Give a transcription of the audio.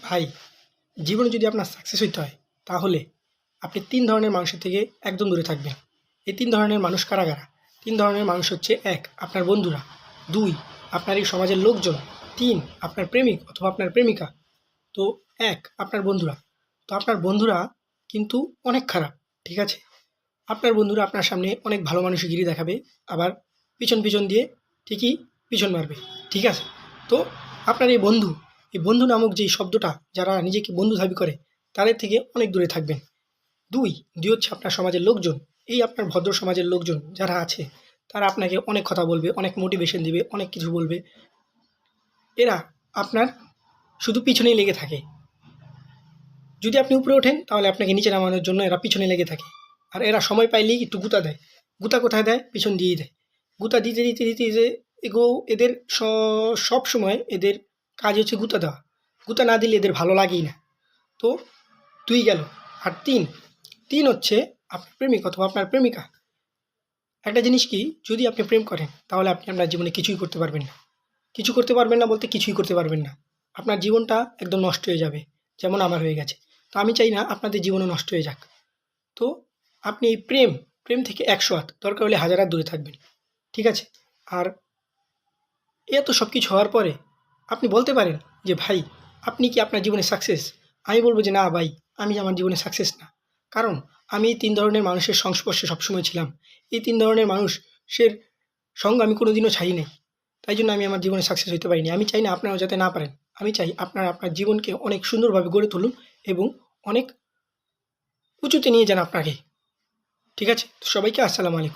ভাই, জীবনে যদি আপনার সাকসেস হইতে হয়, তাহলে আপনি তিন ধরনের মানুষের থেকে একদম দূরে থাকবেন। এই তিন ধরনের মানুষ কারা কারা? তিন ধরনের মানুষ হচ্ছে, এক, আপনার বন্ধুরা। দুই, আপনার এই সমাজের লোকজন। তিন, আপনার প্রেমিক অথবা আপনার প্রেমিকা। তো এক, আপনার বন্ধুরা। তো আপনার বন্ধুরা কিন্তু অনেক খারাপ, ঠিক আছে? আপনার বন্ধুরা আপনার সামনে অনেক ভালো মানুষগিরি দেখাবে, আবার পিছন পিছন দিয়ে ঠিকই পিছন মারবে, ঠিক আছে? তো আপনার এই বন্ধু এই বন্ধু নামক যেই শব্দটা যারা নিজেকে বন্ধু দাবি করে, তাদের থেকে অনেক দূরে থাকবেন। দুই দুই হচ্ছে আপনার সমাজের লোকজন, এই আপনার ভদ্র সমাজের লোকজন যারা আছে, তারা আপনাকে অনেক কথা বলবে, অনেক মোটিভেশন দিবে, অনেক কিছু বলবে। এরা আপনার শুধু পিছনেই লেগে থাকে। যদি আপনি উপরে ওঠেন, তাহলে আপনাকে নিচে নামানোর জন্য এরা পিছনে লেগে থাকে। আর এরা সময় পাইলেই একটু গুতা দেয়। গুতা কোথায় দেয়? পিছন দিয়েই দেয়। গুতা দিতে দিতে দিতে দিতে এগো, এদের সব সময় এদের কাজ হচ্ছে গুতা দেওয়া। গুতা না দিলে এদের ভালো লাগেই না। তো দুই গেল। আর তিন। তিন হচ্ছে আপনার প্রেমিক অথবা আপনার প্রেমিকা। একটা জিনিস কি, যদি আপনি প্রেম করেন, তাহলে আপনি আপনার জীবনে কিছুই করতে পারবেন না। কিছু করতে পারবেন না বলতে কিছুই করতে পারবেন না। আপনার জীবনটা একদম নষ্ট হয়ে যাবে, যেমন আমার হয়ে গেছে। তো আমি চাই না আপনাদের জীবনও নষ্ট হয়ে যাক। তো আপনি এই প্রেম প্রেম থেকে একশো হাত। দরকার হলে হাজার হাত দূরে থাকবেন। ঠিক আছে? আর এত সব কিছু হওয়ার পরে আপনি বলতে পারেন যে, ভাই, আপনি কি আপনার জীবনে সাকসেস আমি বলব যে, না, ভাই, আমি আমার জীবনে সাকসেস না। কারণ আমি এই তিন ধরনের মানুষের সংস্পর্শে সবসময় ছিলাম। এই তিন ধরনের মানুষের সঙ্গ আমি কোনোদিনও ছাড়ি নাই। তাই জন্য আমি আমার জীবনে সাকসেস হতে পারিনি। আমি চাই না আপনারাও যাতে না পারেন। আমি চাই আপনারা আপনার জীবনকে অনেক সুন্দরভাবে গড়ে তুলুন এবং অনেক উঁচুতে নিয়ে যান আপনাকে। ঠিক আছে? সবাইকে আসসালামু আলাইকুম।